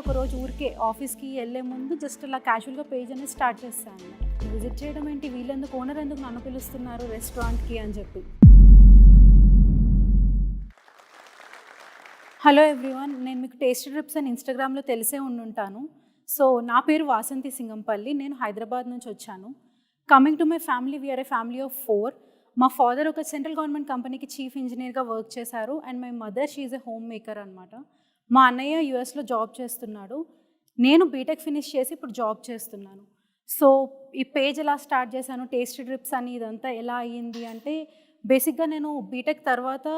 ఒక రోజు ఊరికే ఆఫీస్కి వెళ్ళే ముందు జస్ట్ అలా క్యాజువల్గా పేజ్ అనేది స్టార్ట్ చేస్తాను అనమాట విజిట్ చేయడం ఏంటి? వీళ్ళెందుకు? ఓనర్ ఎందుకు నన్ను పిలుస్తున్నారు? రెస్టారెంట్కి అని చెప్పి. హలో ఎవ్రీవన్ నేను మీకు టేస్ట్ ట్రిప్స్ అని ఇన్స్టాగ్రామ్లో తెలిసే ఉండుంటాను. సో నా పేరు వాసంతి సింగంపల్లి. నేను హైదరాబాద్ నుంచి వచ్చాను. Coming to my family we are a family of four మా ఫాదర్ ఒక సెంట్రల్ గవర్నమెంట్ కంపెనీకి చీఫ్ ఇంజనీర్గా వర్క్ చేశారు. And my mother she's a homemaker అనమాట మా అన్నయ్య యూఎస్లో జాబ్ చేస్తున్నాడు. నేను బీటెక్ ఫినిష్ చేసి ఇప్పుడు జాబ్ చేస్తున్నాను. సో ఈ పేజ్ ఎలా స్టార్ట్ చేశాను టేస్ట్ ట్రిప్స్ అని ఇదంతా ఎలా అయ్యింది అంటే బేసిక్గా నేను బీటెక్ తర్వాత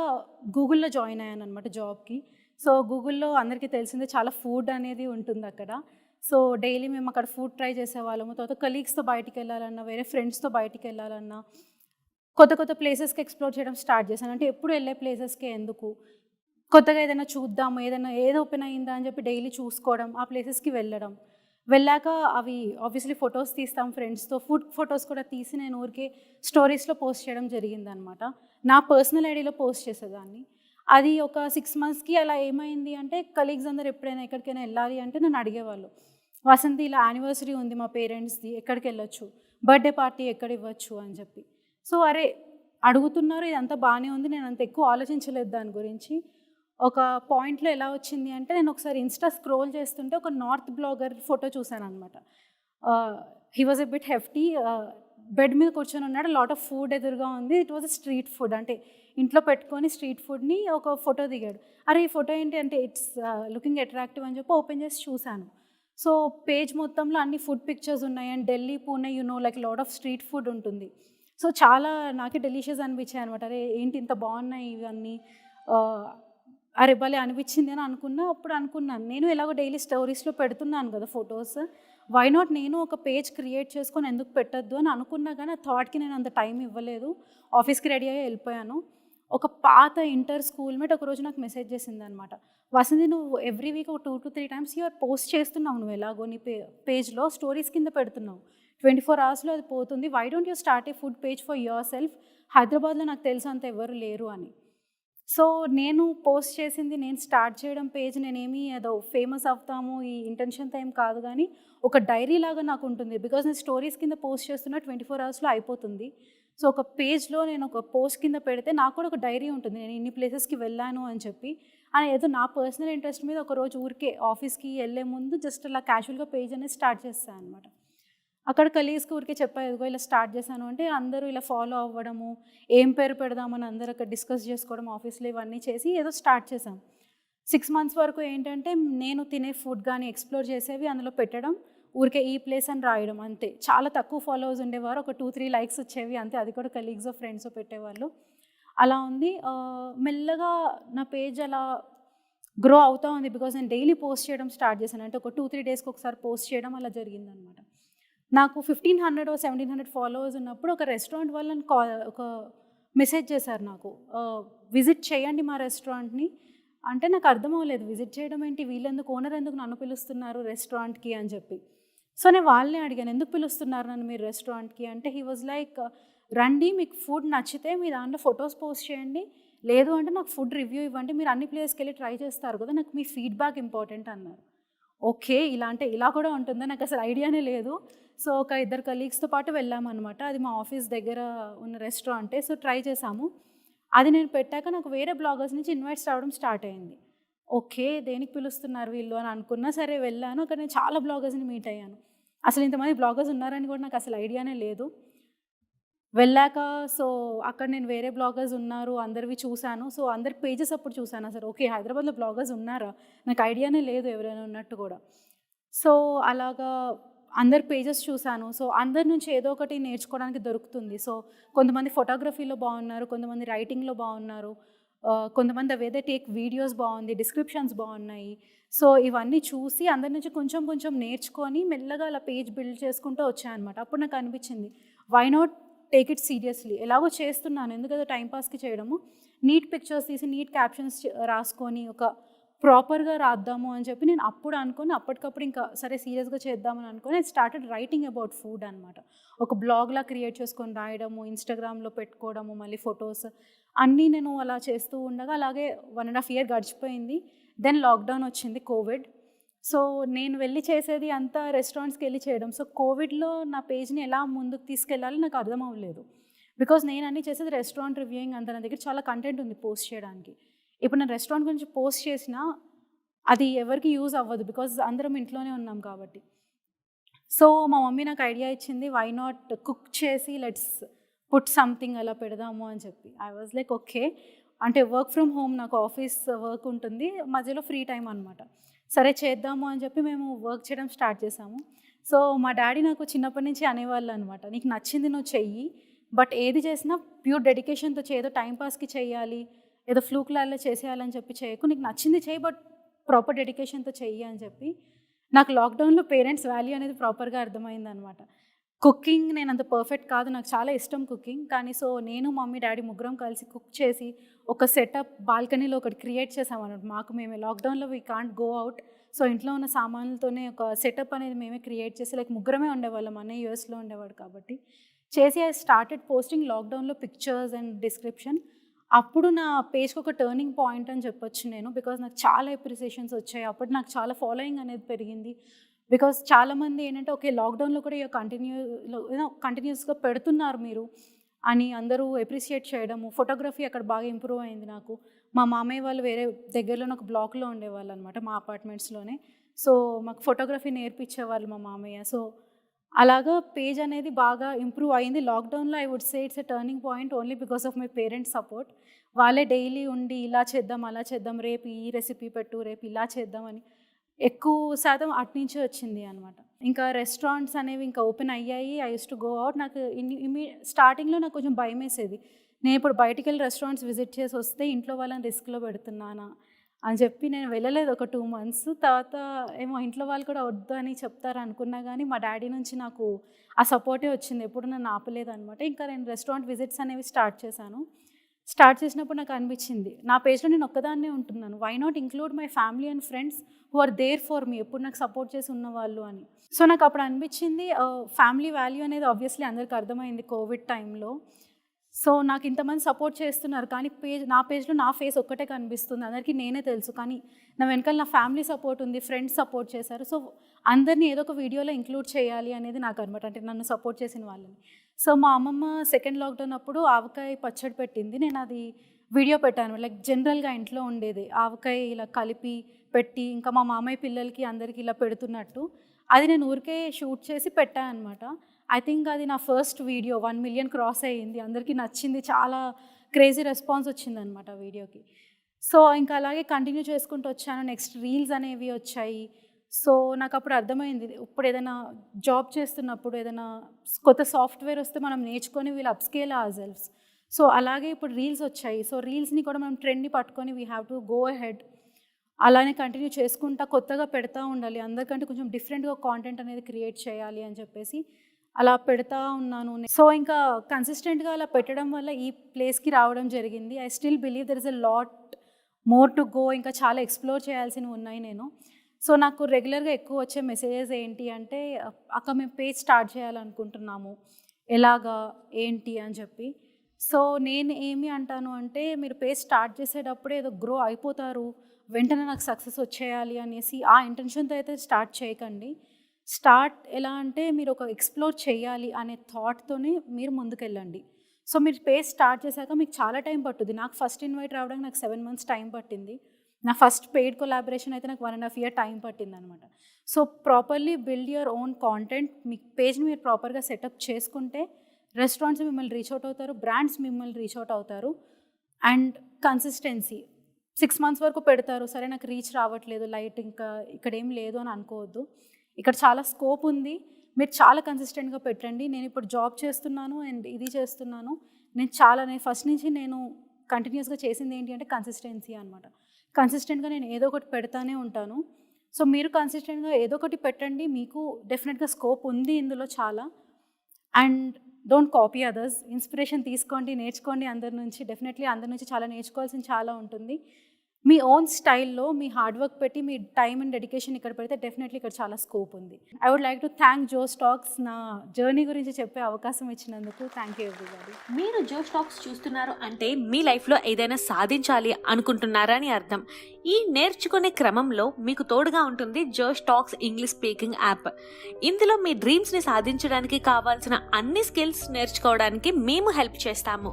గూగుల్లో జాయిన్ అయ్యాను అనమాట జాబ్కి సో గూగుల్లో అందరికీ తెలిసిందే చాలా ఫుడ్ అనేది ఉంటుంది అక్కడ. సో డైలీ మేము అక్కడ ఫుడ్ ట్రై చేసేవాళ్ళము. తర్వాత కలీగ్స్తో బయటికి వెళ్ళాలన్నా వేరే ఫ్రెండ్స్తో బయటికి వెళ్ళాలన్నా కొత్త కొత్త ప్లేసెస్కి ఎక్స్ప్లోర్ చేయడం స్టార్ట్ చేశాను. అంటే ఎప్పుడు వెళ్ళే ప్లేసెస్కి ఎందుకు? కొత్తగా ఏదైనా చూద్దాము ఏదైనా ఏది ఓపెన్ అయిందా అని చెప్పి డైలీ చూసుకోవడం ఆ ప్లేసెస్కి వెళ్ళడం. వెళ్ళాక అవి ఆబ్వియస్లీ ఫొటోస్ తీస్తాం ఫ్రెండ్స్తో ఫుడ్ ఫొటోస్ కూడా తీసి నేను ఊరికే స్టోరీస్లో పోస్ట్ చేయడం జరిగిందనమాట నా పర్సనల్ ఐడిలో పోస్ట్ చేసేదాన్ని. అది ఒక సిక్స్ మంత్స్కి అలా ఏమైంది అంటే కలీగ్స్ అందరు ఎప్పుడైనా ఎక్కడికైనా వెళ్ళాలి అంటే నన్ను అడిగేవాళ్ళు. వసంతి ఇలా యానివర్సరీ ఉంది మా పేరెంట్స్ది ఎక్కడికి వెళ్ళొచ్చు? బర్త్డే పార్టీ ఎక్కడ ఇవ్వచ్చు? అని చెప్పి. సో అరే అడుగుతున్నారు ఇదంతా బాగానే ఉంది నేను అంత ఎక్కువ ఆలోచించలేదు దాని గురించి. ఒక పాయింట్లో ఎలా వచ్చింది అంటే నేను ఒకసారి ఇన్స్టా స్క్రోల్ చేస్తుంటే ఒక నార్త్ బ్లాగర్ ఫోటో చూశాను అనమాట he was a bit hefty bed మీద కూర్చొని ఉన్నాడు. లాట్ ఆఫ్ ఫుడ్ ఎదురుగా ఉంది. ఇట్ వాజ్ స్ట్రీట్ ఫుడ్ అంటే ఇంట్లో పెట్టుకొని స్ట్రీట్ ఫుడ్ని ఒక ఫోటో దిగాడు. అరే ఈ ఫోటో ఏంటి? అంటే ఇట్స్ లుకింగ్ అట్రాక్టివ్ అని చెప్పి ఓపెన్ చేసి చూశాను. సో పేజ్ మొత్తంలో అన్ని ఫుడ్ పిక్చర్స్ ఉన్నాయి. And Delhi Pune you know like lot of street food ఉంటుంది. సో చాలా నాకే డెలిషియస్ అనిపించాయి అనమాట అరే ఏంటి ఇంత బాగున్నాయి ఇవన్నీ? అరే భలే అనిపించింది అని అనుకున్నా అప్పుడు అనుకున్నాను. నేను ఎలాగో డైలీ స్టోరీస్లో పెడుతున్నాను కదా ఫొటోస్ వై నాట్ నేను ఒక పేజ్ క్రియేట్ చేసుకొని ఎందుకు పెట్టద్దు అని అనుకున్నా కానీ ఆ థాట్కి నేను అంత టైం ఇవ్వలేదు. ఆఫీస్కి రెడీ అయ్యి వెళ్ళిపోయాను. ఒక పాత ఇంటర్ స్కూల్ మేట్ ఒక రోజు నాకు మెసేజ్ చేసింది అనమాట వసంతి నువ్వు ఎవ్రీ వీక్ ఒక two to three times you are post చేస్తున్నావు. నువ్వు ఎలాగో నీ పే పేజ్లో స్టోరీస్ కింద పెడుతున్నావు. ట్వంటీ ఫోర్ అవర్స్లో అది పోతుంది. Why don't you start a food page for yourself హైదరాబాద్లో నాకు తెలుసు అంత ఎవరు లేరు అని. సో నేను పోస్ట్ చేసింది నేను స్టార్ట్ చేయడం పేజ్ నేనేమి ఏదో ఫేమస్ అవుతాము ఈ ఇంటెన్షన్తో ఏం కాదు కానీ ఒక డైరీ లాగా నాకు ఉంటుంది. బికాజ్ నేను స్టోరీస్ కింద పోస్ట్ చేస్తున్న ట్వంటీ ఫోర్ అవర్స్లో అయిపోతుంది. సో ఒక పేజ్లో నేను ఒక పోస్ట్ కింద పెడితే నాకు కూడా ఒక డైరీ ఉంటుంది. నేను ఇన్ని ప్లేసెస్కి వెళ్ళాను అని చెప్పి. అని ఏదో నా పర్సనల్ ఇంట్రెస్ట్ మీద ఒక రోజు ఊరికే ఆఫీస్కి వెళ్ళే ముందు జస్ట్ అలా క్యాజువల్గా పేజ్ అనేది స్టార్ట్ చేస్తాను అనమాట అక్కడ కలీగ్స్కి ఊరికే చెప్పా ఇలా స్టార్ట్ చేశాను. అంటే అందరూ ఇలా ఫాలో అవ్వడము ఏం పేరు పెడదామని అందరూ అక్కడ డిస్కస్ చేసుకోవడం ఆఫీస్లో ఇవన్నీ చేసి ఏదో స్టార్ట్ చేశాం. సిక్స్ మంత్స్ వరకు ఏంటంటే నేను తినే ఫుడ్ కానీ ఎక్స్ప్లోర్ చేసేవి అందులో పెట్టడం ఊరికే ఈ ప్లేస్ అని రాయడం అంతే. చాలా తక్కువ ఫాలోవర్స్ ఉండేవారు ఒక టూ త్రీ లైక్స్ వచ్చేవి అంతే. అది కూడా కలీగ్స్ ఫ్రెండ్స్ పెట్టేవాళ్ళు. అలా ఉంది. మెల్లగా నా పేజ్ అలా గ్రో అవుతూ ఉంది బికాజ్ నేను డైలీ పోస్ట్ చేయడం స్టార్ట్ చేశాను. అంటే ఒక టూ త్రీ డేస్కి ఒకసారి పోస్ట్ చేయడం అలా జరిగిందనమాట. నాకు fifteen hundred seventeen hundred followers ఉన్నప్పుడు ఒక రెస్టారెంట్ వాళ్ళని కా ఒక మెసేజ్ చేశారు నాకు. విజిట్ చేయండి మా రెస్టారెంట్ని అంటే నాకు అర్థం అవ్వలేదు విజిట్ చేయడం ఏంటి? వీళ్ళెందుకు ఓనర్ ఎందుకు నన్ను పిలుస్తున్నారు రెస్టారెంట్కి అని చెప్పి. సో నేను వాళ్ళని అడిగాను ఎందుకు పిలుస్తున్నారు నన్ను మీరు రెస్టారెంట్కి అంటే హీ వాజ్ లైక్ రండి మీకు ఫుడ్ నచ్చితే మీ దాంట్లో ఫొటోస్ పోస్ట్ చేయండి. లేదు అంటే నాకు ఫుడ్ రివ్యూ ఇవ్వండి మీరు అన్ని ప్లేస్కి వెళ్ళి ట్రై చేస్తారు కదా నాకు మీ ఫీడ్బ్యాక్ ఇంపార్టెంట్ అన్నారు. ఓకే ఇలా అంటే ఇలా కూడా ఉంటుందా? నాకు అసలు ఐడియానే లేదు. సో ఒక ఇద్దరు కలీగ్స్తో పాటు వెళ్ళామన్నమాట. అది మా ఆఫీస్ దగ్గర ఉన్న రెస్టారెంటే. సో ట్రై చేసాము అది నేను పెట్టాక నాకు వేరే బ్లాగర్స్ నుంచి ఇన్వైట్స్ రావడం స్టార్ట్ అయింది. ఓకే దేనికి పిలుస్తున్నారు వీళ్ళు అని అనుకున్నా సరే వెళ్ళాను. అక్కడ నేను చాలా బ్లాగర్స్ని మీట్ అయ్యాను. అసలు ఇంతమంది బ్లాగర్స్ ఉన్నారని కూడా నాకు అసలు ఐడియానే లేదు. వెళ్ళాక సో అక్కడ నేను వేరే బ్లాగర్స్ ఉన్నారు అందరివి చూశాను. సో అందరి పేజెస్ అప్పుడు చూశాను అసలు ఓకే హైదరాబాద్లో బ్లాగర్స్ ఉన్నారా? నాకు ఐడియానే లేదు ఎవరైనా ఉన్నట్టు కూడా. సో అలాగా అందరి పేజెస్ చూశాను. సో అందరి నుంచి ఏదో ఒకటి నేర్చుకోవడానికి దొరుకుతుంది. సో కొంతమంది ఫోటోగ్రఫీలో బాగున్నారు కొంతమంది రైటింగ్లో బాగున్నారు కొంతమంది వేదే టేక్ వీడియోస్ బాగుంది డిస్క్రిప్షన్స్ బాగున్నాయి. సో ఇవన్నీ చూసి అందరి నుంచి కొంచెం కొంచెం నేర్చుకొని మెల్లగా అలా పేజ్ బిల్డ్ చేసుకుంటూ వచ్చాయన్నమాట అప్పుడు నాకు అనిపించింది why not take it seriously ఎలాగో చేస్తున్నాను. ఎందుకంటే టైంపాస్కి చేయడము? నీట్ పిక్చర్స్ తీసి నీట్ క్యాప్షన్స్ రాసుకొని ఒక ప్రాపర్గా రాద్దాము అని చెప్పి నేను అప్పుడు అనుకొని అప్పటికప్పుడు ఇంకా సరే సీరియస్గా చేద్దామని అనుకొని I started writing about food అనమాట ఒక బ్లాగ్లా క్రియేట్ చేసుకొని రాయడము ఇన్స్టాగ్రామ్లో పెట్టుకోవడము మళ్ళీ ఫొటోస్ అన్నీ నేను అలా చేస్తూ ఉండగా అలాగే వన్ అండ్ హాఫ్ ఇయర్ గడిచిపోయింది. దెన్ లాక్డౌన్ వచ్చింది కోవిడ్ సో నేను వెళ్ళి చేసేది అంతా రెస్టారెంట్స్కి వెళ్ళి చేయడం. సో కోవిడ్లో నా పేజ్ని ఎలా ముందుకు తీసుకెళ్ళాలో నాకు అర్థం అవ్వలేదు. బికాజ్ నేను అన్ని చేసేది రెస్టారెంట్ రివ్యూయింగ్ అంత నా దగ్గర చాలా కంటెంట్ ఉంది పోస్ట్ చేయడానికి. ఇప్పుడు నేను రెస్టారెంట్ గురించి పోస్ట్ చేసినా అది ఎవరికి యూజ్ అవ్వదు బికాజ్ అందరం ఇంట్లోనే ఉన్నాం కాబట్టి. సో మా మమ్మీ నాకు ఐడియా ఇచ్చింది వై నాట్ కుక్ చేసి లెట్స్ పుట్ సంథింగ్ అలా పెడదాము అని చెప్పి. ఐ వాజ్ లైక్ ఓకే అంటే వర్క్ ఫ్రమ్ హోమ్ నాకు ఆఫీస్ వర్క్ ఉంటుంది మధ్యలో ఫ్రీ టైం అనమాట సరే చేద్దాము అని చెప్పి మేము వర్క్ చేయడం స్టార్ట్ చేసాము. సో మా డాడీ నాకు చిన్నప్పటి నుంచి అనేవాళ్ళు అనమాట నీకు నచ్చింది నువ్వు చెయ్యి బట్ ఏది చేసినా ప్యూర్ డెడికేషన్తో చేయదో టైంపాస్కి చేయాలి ఏదో ఫ్లూక్లాల్లో చేసేయాలని చెప్పి చేయకు. నీకు నచ్చింది చేయి బట్ ప్రాపర్ డెడికేషన్తో చెయ్యి అని చెప్పి. నాకు లాక్డౌన్లో పేరెంట్స్ వాల్యూ అనేది ప్రాపర్గా అర్థమైంది అనమాట కుకింగ్ నేను అంత పర్ఫెక్ట్ కాదు. నాకు చాలా ఇష్టం కుకింగ్. కానీ సో నేను మమ్మీ డాడీ ముగ్గురం కలిసి కుక్ చేసి ఒక సెటప్ బాల్కనీలో ఒకటి క్రియేట్ చేసామన్నమాట మాకు మేమే లాక్డౌన్లో we can't go out. So ఇంట్లో ఉన్న సామాన్లతోనే ఒక సెటప్ అనేది మేమే క్రియేట్ చేసి లైక్ ముగ్గురమే ఉండేవాళ్ళం. అన్నయ్య యూఎస్లో ఉండేవాడు కాబట్టి. చేసి ఐ స్టార్టెడ్ పోస్టింగ్ లాక్డౌన్లో పిక్చర్స్ అండ్ డిస్క్రిప్షన్. అప్పుడు నా పేజ్కి ఒక టర్నింగ్ పాయింట్ అని చెప్పొచ్చు నేను బికాజ్ నాకు చాలా ఎప్రిసియేషన్స్ వచ్చాయి. అప్పుడు నాకు చాలా ఫాలోయింగ్ అనేది పెరిగింది. బికాజ్ చాలామంది ఏంటంటే ఓకే లాక్డౌన్లో కూడా ఇక కంటిన్యూ కంటిన్యూస్గా పెడుతున్నారు మీరు అని అందరూ ఎప్రిషియేట్ చేయడము. ఫోటోగ్రఫీ అక్కడ బాగా ఇంప్రూవ్ అయింది నాకు. మా మామయ్య వాళ్ళు వేరే దగ్గరలో ఒక బ్లాక్లో ఉండేవాళ్ళు అనమాట మా అపార్ట్మెంట్స్లోనే సో మాకు ఫోటోగ్రఫీ నేర్పించేవాళ్ళు మా మామయ్య. సో అలాగా పేజ్ అనేది బాగా ఇంప్రూవ్ అయింది. లాక్డౌన్లో I would say it's a turning point only because of my parents support వాళ్ళే డైలీ ఉండి ఇలా చేద్దాం అలా చేద్దాం రేపు ఈ రెసిపీ పెట్టు రేపు ఇలా చేద్దామని ఎక్కువ శాతం అట్నుంచి వచ్చింది అనమాట ఇంకా రెస్టారెంట్స్ అనేవి ఇంకా ఓపెన్ అయ్యాయి. I use to go out నాకు ఇమీ స్టార్టింగ్లో నాకు కొంచెం భయం వేసేది నేను ఇప్పుడు బయటికి వెళ్ళి రెస్టారెంట్స్ విజిట్ చేసి వస్తే ఇంట్లో వాళ్ళని రిస్క్లో పెడుతున్నానా? అని చెప్పి నేను వెళ్ళలేదు ఒక టూ మంత్స్. తర్వాత ఏమో ఇంట్లో వాళ్ళు కూడా వద్దు అని చెప్తారు అనుకున్నా కానీ మా డాడీ నుంచి నాకు ఆ సపోర్టే వచ్చింది. ఎప్పుడు నన్ను ఆపలేదు అనమాట ఇంకా నేను రెస్టారెంట్ విజిట్స్ అనేవి స్టార్ట్ చేశాను. స్టార్ట్ చేసినప్పుడు నాకు అనిపించింది నా పేజ్లో నేను ఒక్కదాన్నే ఉంటున్నాను. Why not include my family and friends who are there for me ఎప్పుడు నాకు సపోర్ట్ చేసి ఉన్నవాళ్ళు అని. సో నాకు అప్పుడు అనిపించింది ఫ్యామిలీ వాల్యూ అనేది ఆబ్వియస్లీ అందరికీ అర్థమైంది కోవిడ్ టైంలో సో నాకు ఇంతమంది సపోర్ట్ చేస్తున్నారు. కానీ పేజ్ నా పేజ్లో నా ఫేస్ ఒక్కటే కనిపిస్తుంది. అందరికీ నేనే తెలుసు. కానీ నా వెనకాల నా ఫ్యామిలీ సపోర్ట్ ఉంది ఫ్రెండ్స్ సపోర్ట్ చేశారు. సో అందరినీ ఏదో ఒక వీడియోలో ఇంక్లూడ్ చేయాలి అనేది నాకు అనమాట అంటే నన్ను సపోర్ట్ చేసిన వాళ్ళని. సో మా అమ్మమ్మ సెకండ్ లాక్డౌన్ అప్పుడు ఆవకాయ పచ్చడి పెట్టింది. నేను అది వీడియో పెట్టాను. లైక్ జనరల్గా ఇంట్లో ఉండేది. ఆవకాయ ఇలా కలిపి పెట్టి ఇంకా మా మామయ్య పిల్లలకి అందరికీ ఇలా పెడుతున్నట్టు. అది నేను ఊరికే షూట్ చేసి పెట్టాను అనమాట ఐ థింక్ అది నా first video one million cross అయ్యింది. అందరికీ నచ్చింది. చాలా క్రేజీ రెస్పాన్స్ వచ్చిందనమాట వీడియోకి సో ఇంకా అలాగే కంటిన్యూ చేసుకుంటూ వచ్చాను. నెక్స్ట్ రీల్స్ అనేవి వచ్చాయి. సో నాకు అప్పుడు అర్థమైంది. ఇప్పుడు ఏదైనా జాబ్ చేస్తున్నప్పుడు ఏదైనా కొత్త సాఫ్ట్వేర్ వస్తే మనం నేర్చుకొని వీళ్ళు అప్స్కేల్ ఆ సెల్ఫ్స్ సో అలాగే ఇప్పుడు రీల్స్ వచ్చాయి. సో రీల్స్ని కూడా మనం ట్రెండ్ని పట్టుకొని we have to go ahead అలానే కంటిన్యూ చేసుకుంటా కొత్తగా పెడతా ఉండాలి. అందరికంటే కొంచెం డిఫరెంట్గా కాంటెంట్ అనేది క్రియేట్ చేయాలి అని చెప్పేసి అలా పెడతా ఉన్నాను. సో ఇంకా కన్సిస్టెంట్గా అలా పెట్టడం వల్ల ఈ ప్లేస్కి రావడం జరిగింది. I still believe there is a lot more to go ఇంకా చాలా ఎక్స్ప్లోర్ చేయాల్సినవి ఉన్నాయి నేను. సో నాకు రెగ్యులర్గా ఎక్కువ వచ్చే మెసేజెస్ ఏంటి అంటే అక్క మేము పేజ్ స్టార్ట్ చేయాలనుకుంటున్నాము. ఎలాగా ఏంటి అని చెప్పి. సో నేను ఏమి అంటాను అంటే మీరు పేజ్ స్టార్ట్ చేసేటప్పుడే ఏదో గ్రో అయిపోతారు. వెంటనే నాకు సక్సెస్ వచ్చేయాలి అనేసి ఆ ఇంటెన్షన్తో అయితే స్టార్ట్ చేయకండి. స్టార్ట్ ఎలా అంటే మీరు ఒక ఎక్స్ప్లోర్ చేయాలి అనే థాట్తోనే మీరు ముందుకెళ్ళండి. సో మీరు పేజ్ స్టార్ట్ చేశాక మీకు చాలా టైం పట్టుద్ది. నాకు ఫస్ట్ ఇన్వైట్ రావడానికి నాకు సెవెన్ మంత్స్ టైం పట్టింది. నా ఫస్ట్ పెయిడ్ కొలాబరేషన్ అయితే నాకు one and half year time పట్టింది అనమాట so properly build your own content. మీ పేజ్ని మీరు ప్రాపర్గా సెటప్ చేసుకుంటే రెస్టారెంట్స్ మిమ్మల్ని రీచ్ అవుట్ అవుతారు బ్రాండ్స్ మిమ్మల్ని రీచ్ అవుట్ అవుతారు. And consistency. సిక్స్ మంత్స్ వరకు పెడతారు. సరే నాకు రీచ్ రావట్లేదు లైట్ ఇంకా ఇక్కడ ఏం లేదు అని అనుకోవద్దు. ఇక్కడ చాలా స్కోప్ ఉంది. మీరు చాలా కన్సిస్టెంట్గా పెట్టండి. నేను ఇప్పుడు జాబ్ చేస్తున్నాను అండ్ ఇది చేస్తున్నాను. నేను చాలా నేను ఫస్ట్ నుంచి నేను కంటిన్యూస్గా చేసింది ఏంటి అంటే కన్సిస్టెన్సీ అనమాట కన్సిస్టెంట్గా నేను ఏదో ఒకటి పెడతానే ఉంటాను. సో మీరు కన్సిస్టెంట్గా ఏదో ఒకటి పెట్టండి. మీకు డెఫినెట్గా స్కోప్ ఉంది ఇందులో చాలా. And don't copy others inspiration తీసుకోండి నేర్చుకోండి అందరి నుంచి. డెఫినెట్లీ అందరి నుంచి చాలా నేర్చుకోవాల్సింది చాలా ఉంటుంది. మీ ఓన్ స్టైల్లో మీ హార్డ్ వర్క్ పెట్టి మీ టైం అండ్ డెడికేషన్ ఇక్కడ పెడితే డెఫినెట్లీ ఇక్కడ చాలా స్కోప్ ఉంది. I would like to thank Josh Talks నా జర్నీ గురించి చెప్పే అవకాశం ఇచ్చినందుకు థ్యాంక్ యూ ఎవ్రీబడి మీరు జో స్టాక్స్ చూస్తున్నారు అంటే మీ లైఫ్లో ఏదైనా సాధించాలి అనుకుంటున్నారా అని అర్థం. ఈ నేర్చుకునే క్రమంలో మీకు తోడుగా ఉంటుంది Josh Talks English speaking app ఇందులో మీ డ్రీమ్స్ని సాధించడానికి కావాల్సిన అన్ని స్కిల్స్ నేర్చుకోవడానికి మేము హెల్ప్ చేస్తాము.